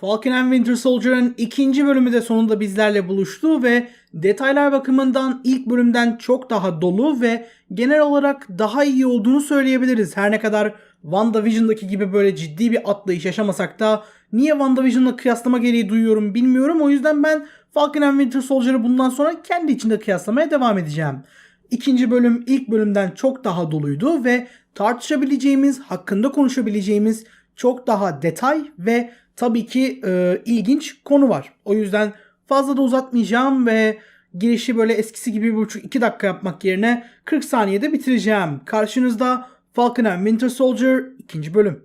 Falcon and Winter Soldier'ın ikinci bölümü de sonunda bizlerle buluştu ve detaylar bakımından ilk bölümden çok daha dolu ve genel olarak daha iyi olduğunu söyleyebiliriz. Her ne kadar WandaVision'daki gibi böyle ciddi bir atlayış yaşamasak da niye WandaVision'la kıyaslama gereği duyuyorum bilmiyorum. O yüzden ben Falcon and Winter Soldier'ı bundan sonra kendi içinde kıyaslamaya devam edeceğim. İkinci bölüm ilk bölümden çok daha doluydu ve tartışabileceğimiz, hakkında konuşabileceğimiz çok daha detay ve tabii ki e, ilginç konu var. O yüzden fazla da uzatmayacağım ve girişi böyle eskisi gibi bir buçuk iki dakika yapmak yerine 40 saniyede bitireceğim. Karşınızda Falcon and Winter Soldier ikinci bölüm.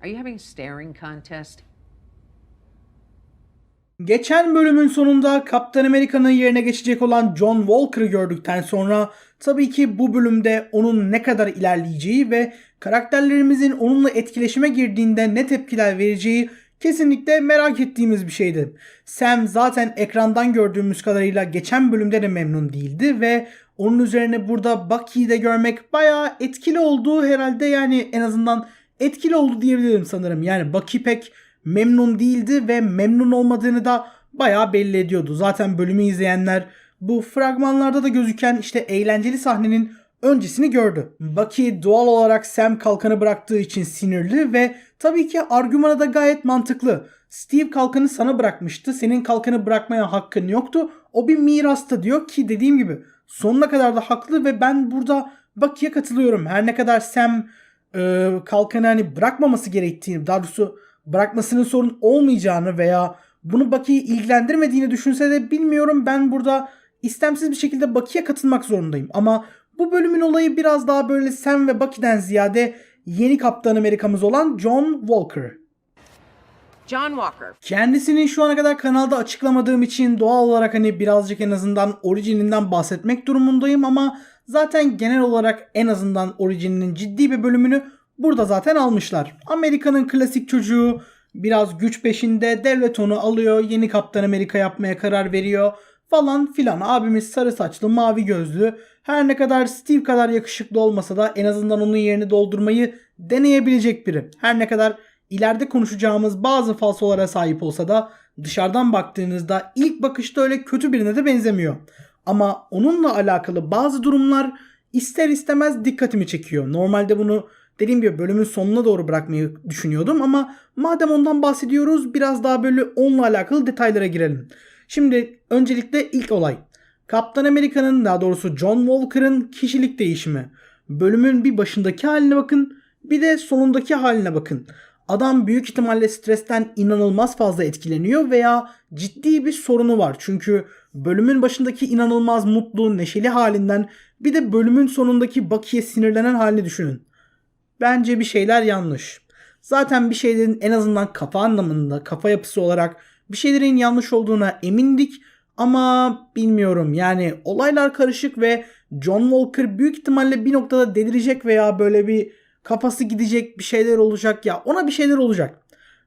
Are you having a staring contest? Geçen bölümün sonunda Kaptan Amerika'nın yerine geçecek olan John Walker'ı gördükten sonra tabii ki bu bölümde onun ne kadar ilerleyeceği ve karakterlerimizin onunla etkileşime girdiğinde ne tepkiler vereceği kesinlikle merak ettiğimiz bir şeydi. Sam zaten ekrandan gördüğümüz kadarıyla geçen bölümde de memnun değildi ve onun üzerine burada Bucky'yi de görmek bayağı etkili oldu herhalde yani en azından etkili oldu diyebilirim sanırım. Yani Bucky pek memnun değildi ve memnun olmadığını da bayağı belli ediyordu. Zaten bölümü izleyenler bu fragmanlarda da gözüken işte eğlenceli sahnenin öncesini gördü. Bucky doğal olarak Sam kalkanı bıraktığı için sinirli ve tabii ki argümanı da gayet mantıklı. Steve kalkanı sana bırakmıştı. Senin kalkanı bırakmaya hakkın yoktu. O bir mirastı diyor ki dediğim gibi sonuna kadar da haklı ve ben burada Bucky'ye katılıyorum. Her ne kadar Sam e, kalkanı hani bırakmaması gerektiğini daha doğrusu bırakmasının sorun olmayacağını veya bunu Bucky'yi ilgilendirmediğini düşünse de bilmiyorum ben burada istemsiz bir şekilde Bucky'ye katılmak zorundayım. Ama bu bölümün olayı biraz daha böyle Sam ve Bucky'den ziyade yeni Kaptan Amerika'mız olan John Walker. John Walker. Kendisini şu ana kadar kanalda açıklamadığım için doğal olarak hani birazcık en azından orijininden bahsetmek durumundayım ama zaten genel olarak en azından orijininin ciddi bir bölümünü burada zaten almışlar. Amerika'nın klasik çocuğu biraz güç peşinde devlet onu alıyor yeni Kaptan Amerika yapmaya karar veriyor falan filan. Abimiz sarı saçlı mavi gözlü her ne kadar Steve kadar yakışıklı olmasa da en azından onun yerini doldurmayı deneyebilecek biri. Her ne kadar ileride konuşacağımız bazı falsolara sahip olsa da dışarıdan baktığınızda ilk bakışta öyle kötü birine de benzemiyor. Ama onunla alakalı bazı durumlar ister istemez dikkatimi çekiyor. Normalde bunu dediğim gibi bölümün sonuna doğru bırakmayı düşünüyordum ama madem ondan bahsediyoruz biraz daha böyle onunla alakalı detaylara girelim. Şimdi öncelikle ilk olay. Kaptan Amerika'nın daha doğrusu John Walker'ın kişilik değişimi. Bölümün bir başındaki haline bakın bir de sonundaki haline bakın. Adam büyük ihtimalle stresten inanılmaz fazla etkileniyor veya ciddi bir sorunu var. Çünkü bölümün başındaki inanılmaz mutlu, neşeli halinden bir de bölümün sonundaki Bucky'ye sinirlenen halini düşünün. Bence bir şeyler yanlış. Zaten bir şeylerin en azından kafa anlamında, kafa yapısı olarak bir şeylerin yanlış olduğuna emindik ama bilmiyorum yani olaylar karışık ve John Walker büyük ihtimalle bir noktada delirecek veya böyle bir kafası gidecek bir şeyler olacak ya ona bir şeyler olacak.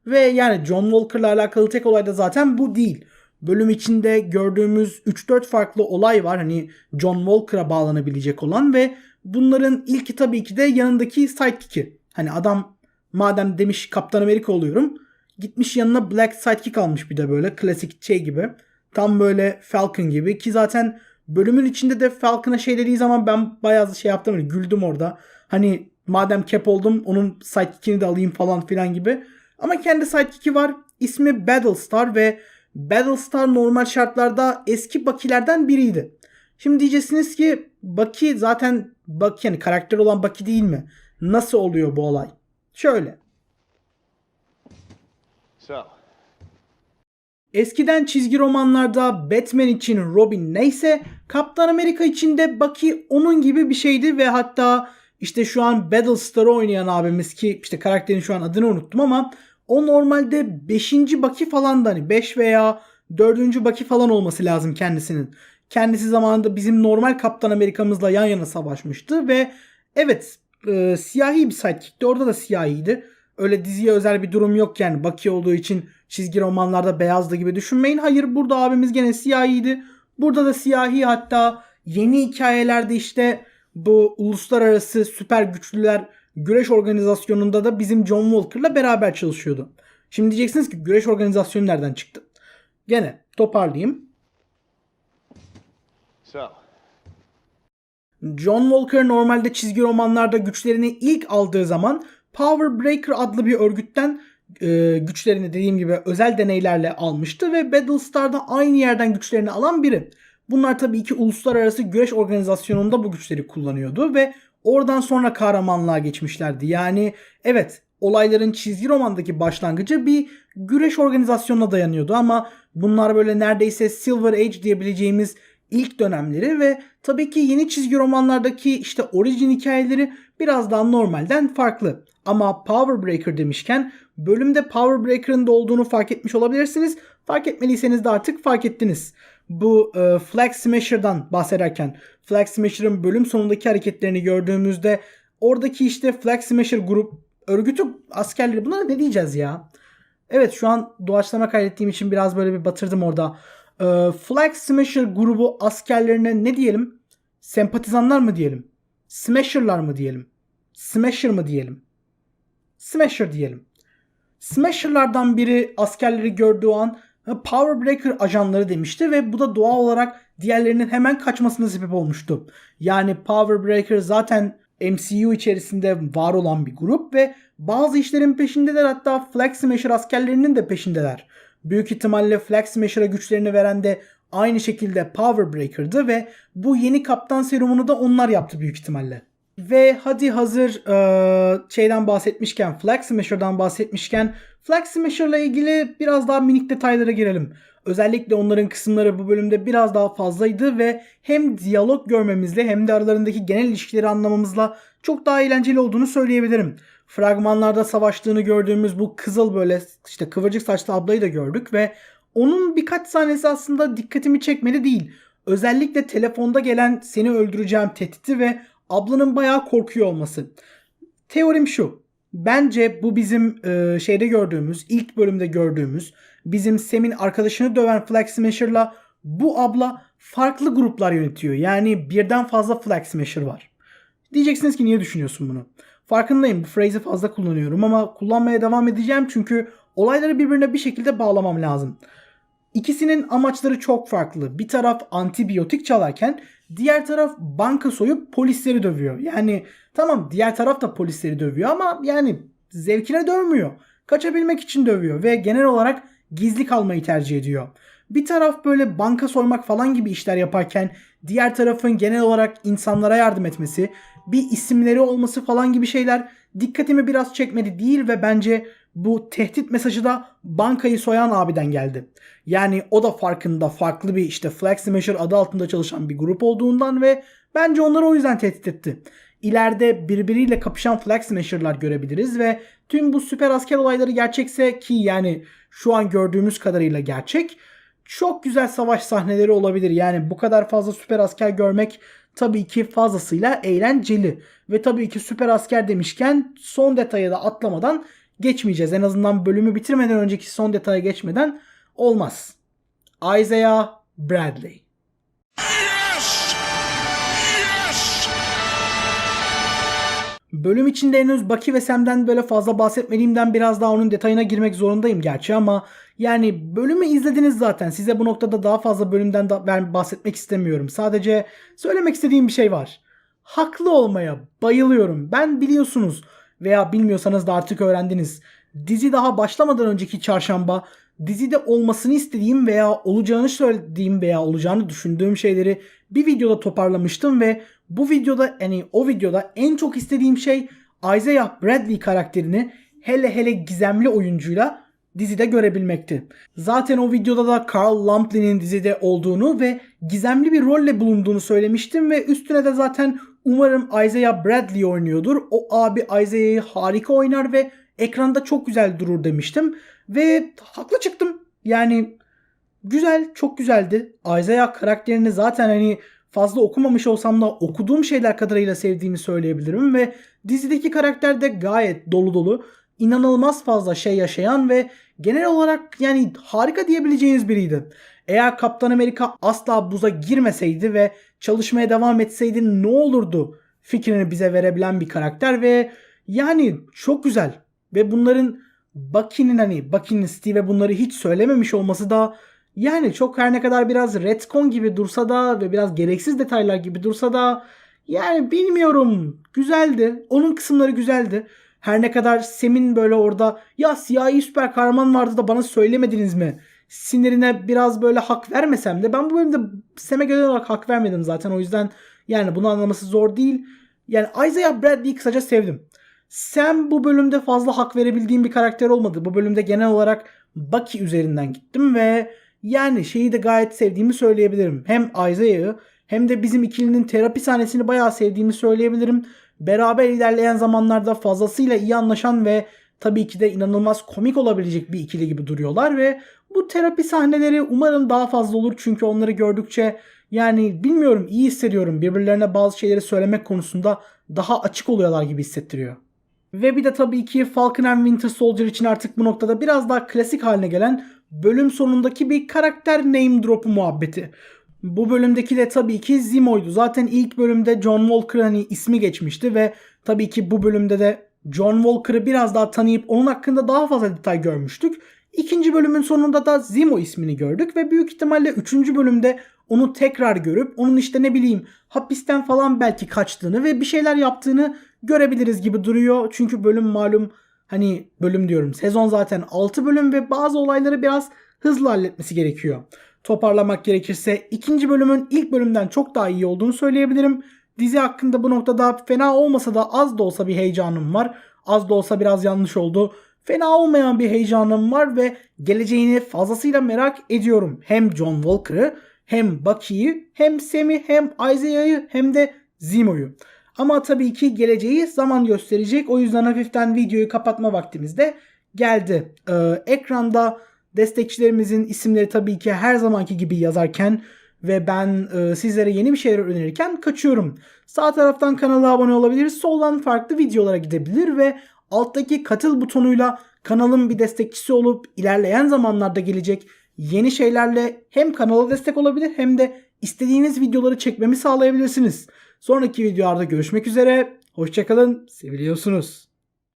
Ve yani John Walker'la alakalı tek olay da zaten bu değil. Bölüm içinde gördüğümüz 3-4 farklı olay var hani John Walker'a bağlanabilecek olan ve bunların ilki tabii ki de yanındaki sidekick'i. Hani adam madem demiş Kaptan Amerika oluyorum gitmiş yanına Black Sidekick almış bir de böyle klasik şey gibi. Tam böyle Falcon gibi ki zaten bölümün içinde de Falcon'a şey dediği zaman ben bayağı şey yaptım hani güldüm orada. Hani madem Cap oldum onun sidekick'ini de alayım falan filan gibi. Ama kendi sidekick'i var. İsmi Battlestar ve Battlestar normal şartlarda eski Bucky'lerden biriydi. Şimdi diyeceksiniz ki Bucky zaten Bucky yani karakter olan Bucky değil mi? Nasıl oluyor bu olay? Şöyle. So, Eskiden çizgi romanlarda Batman için Robin neyse Kaptan Amerika için de Bucky onun gibi bir şeydi ve hatta işte şu an Battlestar'ı oynayan abimiz ki işte karakterin şu an adını unuttum ama o normalde 5. Bucky falan da hani 5 veya 4. Bucky falan olması lazım kendisinin. Kendisi zamanında bizim normal Kaptan Amerika'mızla yan yana savaşmıştı ve evet e, siyahi bir sidekick'ti orada da siyahiydi. Öyle diziye özel bir durum yok yani Bucky olduğu için çizgi romanlarda beyazdı gibi düşünmeyin. Hayır burada abimiz gene siyahiydi. Burada da siyahi hatta yeni hikayelerde işte bu uluslararası süper güçlüler güreş organizasyonunda da bizim John Walker'la beraber çalışıyordu. Şimdi diyeceksiniz ki güreş organizasyonu nereden çıktı? Gene toparlayayım. So, John Walker normalde çizgi romanlarda güçlerini ilk aldığı zaman Power Breaker adlı bir örgütten e, güçlerini dediğim gibi özel deneylerle almıştı ve Battlestar'da aynı yerden güçlerini alan biri. Bunlar tabii ki uluslararası güreş organizasyonunda bu güçleri kullanıyordu ve oradan sonra kahramanlığa geçmişlerdi. Yani evet olayların çizgi romandaki başlangıcı bir güreş organizasyonuna dayanıyordu ama bunlar böyle neredeyse Silver Age diyebileceğimiz ilk dönemleri ve tabii ki yeni çizgi romanlardaki işte orijin hikayeleri biraz daha normalden farklı. Ama Power Breaker demişken bölümde Power Breaker'ın da olduğunu fark etmiş olabilirsiniz. Fark etmediyseniz de artık fark ettiniz. Bu e, Flag Smasher'dan bahsederken Flag Smasher'ın bölüm sonundaki hareketlerini gördüğümüzde oradaki işte Flag Smasher grup örgütü askerleri buna ne diyeceğiz ya? Evet şu an doğaçlama kaydettiğim için biraz böyle bir batırdım orada. Ee, Flag Smasher grubu askerlerine ne diyelim? Sempatizanlar mı diyelim? Smasher'lar mı diyelim? Smasher mı diyelim? Smasher diyelim. Smasher'lardan biri askerleri gördüğü an "Ha, Power Breaker ajanları demişti ve bu da doğal olarak diğerlerinin hemen kaçmasına sebep olmuştu. Yani Power Breaker zaten MCU içerisinde var olan bir grup ve bazı işlerin peşindeler hatta Flag Smasher askerlerinin de peşindeler. Büyük ihtimalle Flag Smasher'a güçlerini veren de aynı şekilde Power Breaker'dı ve bu yeni kaptan serumunu da onlar yaptı büyük ihtimalle. Ve hadi hazır eee, şeyden bahsetmişken, Flag Smasher'dan bahsetmişken Flag Smasher'la ilgili biraz daha minik detaylara girelim. Özellikle onların kısımları bu bölümde biraz daha fazlaydı ve hem diyalog görmemizle hem de aralarındaki genel ilişkileri anlamamızla çok daha eğlenceli olduğunu söyleyebilirim. Fragmanlarda savaştığını gördüğümüz bu kızıl böyle işte kıvırcık saçlı ablayı da gördük ve onun birkaç sahnesi aslında dikkatimi çekmedi değil. Özellikle telefonda gelen seni öldüreceğim tehdidi ve ablanın bayağı korkuyor olması. Teorim şu. Bence bu bizim e, şeyde gördüğümüz, ilk bölümde gördüğümüz, bizim Sam'in arkadaşını döven Flag Smasher'la bu abla farklı gruplar yönetiyor. Yani birden fazla Flag Smasher var. Diyeceksiniz ki niye düşünüyorsun bunu? Farkındayım bu phrase'i fazla kullanıyorum ama kullanmaya devam edeceğim çünkü olayları birbirine bir şekilde bağlamam lazım. İkisinin amaçları çok farklı. Bir taraf antibiyotik çalarken diğer taraf banka soyup polisleri dövüyor. Yani tamam diğer taraf da polisleri dövüyor ama yani zevkine dövmüyor. Kaçabilmek için dövüyor ve genel olarak gizli kalmayı tercih ediyor. Bir taraf böyle banka soymak falan gibi işler yaparken diğer tarafın genel olarak insanlara yardım etmesi, bir isimleri olması falan gibi şeyler dikkatimi biraz çekmedi değil ve bence bu tehdit mesajı da bankayı soyan abiden geldi. Yani o da farkında farklı bir işte Flag Smasher adı altında çalışan bir grup olduğundan ve bence onları o yüzden tehdit etti. İleride birbiriyle kapışan Flag Smasher'lar görebiliriz ve tüm bu süper asker olayları gerçekse ki yani şu an gördüğümüz kadarıyla gerçek çok güzel savaş sahneleri olabilir. Yani bu kadar fazla süper asker görmek tabii ki fazlasıyla eğlenceli. Ve tabii ki süper asker demişken son detaya da atlamadan geçmeyeceğiz. En azından bölümü bitirmeden önceki son detaya geçmeden olmaz. Isaiah Bradley. Bölüm içinde henüz Bucky ve Sam'den böyle fazla bahsetmediğimden biraz daha onun detayına girmek zorundayım gerçi ama yani bölümü izlediniz zaten. Size bu noktada daha fazla bölümden da ben bahsetmek istemiyorum. Sadece söylemek istediğim bir şey var. Haklı olmaya bayılıyorum. Ben biliyorsunuz veya bilmiyorsanız da artık öğrendiniz. Dizi daha başlamadan önceki çarşamba dizide olmasını istediğim veya olacağını söylediğim veya olacağını düşündüğüm şeyleri bir videoda toparlamıştım ve bu videoda yani o videoda en çok istediğim şey Isaiah Bradley karakterini hele hele gizemli oyuncuyla dizide görebilmekti. Zaten o videoda da Carl Lampley'nin dizide olduğunu ve gizemli bir rolle bulunduğunu söylemiştim ve üstüne de zaten umarım Isaiah Bradley oynuyordur. O abi Isaiah'yı harika oynar ve ekranda çok güzel durur demiştim ve haklı çıktım. Yani güzel, çok güzeldi. Isaiah karakterini zaten hani fazla okumamış olsam da okuduğum şeyler kadarıyla sevdiğimi söyleyebilirim ve dizideki karakter de gayet dolu dolu inanılmaz fazla şey yaşayan ve genel olarak yani harika diyebileceğiniz biriydi. Eğer Kaptan Amerika asla buza girmeseydi ve çalışmaya devam etseydi ne olurdu fikrini bize verebilen bir karakter ve yani çok güzel ve bunların Bucky'nin hani Bucky'nin Steve'e bunları hiç söylememiş olması da yani çok her ne kadar biraz retcon gibi dursa da ve biraz gereksiz detaylar gibi dursa da yani bilmiyorum güzeldi. Onun kısımları güzeldi. Her ne kadar Sem'in böyle orada ya siyahi süper kahraman vardı da bana söylemediniz mi? Sinirine biraz böyle hak vermesem de ben bu bölümde Sem'e genel olarak hak vermedim zaten o yüzden yani bunu anlaması zor değil. Yani Isaiah Bradley'i kısaca sevdim. Sam bu bölümde fazla hak verebildiğim bir karakter olmadı. Bu bölümde genel olarak Bucky üzerinden gittim ve yani şeyi de gayet sevdiğimi söyleyebilirim. Hem Isaiah'ı hem de bizim ikilinin terapi sahnesini bayağı sevdiğimi söyleyebilirim. Beraber ilerleyen zamanlarda fazlasıyla iyi anlaşan ve tabii ki de inanılmaz komik olabilecek bir ikili gibi duruyorlar ve bu terapi sahneleri umarım daha fazla olur çünkü onları gördükçe yani bilmiyorum iyi hissediyorum. Birbirlerine bazı şeyleri söylemek konusunda daha açık oluyorlar gibi hissettiriyor. Ve bir de tabii ki Falcon and Winter Soldier için artık bu noktada biraz daha klasik haline gelen bölüm sonundaki bir karakter name drop'u muhabbeti. Bu bölümdeki de tabii ki Zimo'ydu. Zaten ilk bölümde John Walker hani ismi geçmişti ve tabii ki bu bölümde de John Walker'ı biraz daha tanıyıp onun hakkında daha fazla detay görmüştük. İkinci bölümün sonunda da Zimo ismini gördük ve büyük ihtimalle üçüncü bölümde onu tekrar görüp onun işte ne bileyim hapisten falan belki kaçtığını ve bir şeyler yaptığını görebiliriz gibi duruyor. Çünkü bölüm malum hani bölüm diyorum sezon zaten 6 bölüm ve bazı olayları biraz hızlı halletmesi gerekiyor. Toparlamak gerekirse ikinci bölümün ilk bölümden çok daha iyi olduğunu söyleyebilirim. Dizi hakkında bu noktada fena olmasa da az da olsa bir heyecanım var. Az da olsa biraz yanlış oldu. Fena olmayan bir heyecanım var ve geleceğini fazlasıyla merak ediyorum. Hem John Walker'ı hem Bucky'yi hem Sam'i hem Isaiah'yı hem de Zimo'yu. Ama tabii ki geleceği zaman gösterecek. O yüzden hafiften videoyu kapatma vaktimiz de geldi. Ee, ekranda destekçilerimizin isimleri tabii ki her zamanki gibi yazarken ve ben e, sizlere yeni bir şeyler önerirken kaçıyorum. Sağ taraftan kanala abone olabilir, soldan farklı videolara gidebilir ve alttaki katıl butonuyla kanalın bir destekçisi olup ilerleyen zamanlarda gelecek yeni şeylerle hem kanala destek olabilir hem de istediğiniz videoları çekmemi sağlayabilirsiniz. Sonraki videolarda görüşmek üzere. Hoşçakalın. Seviliyorsunuz.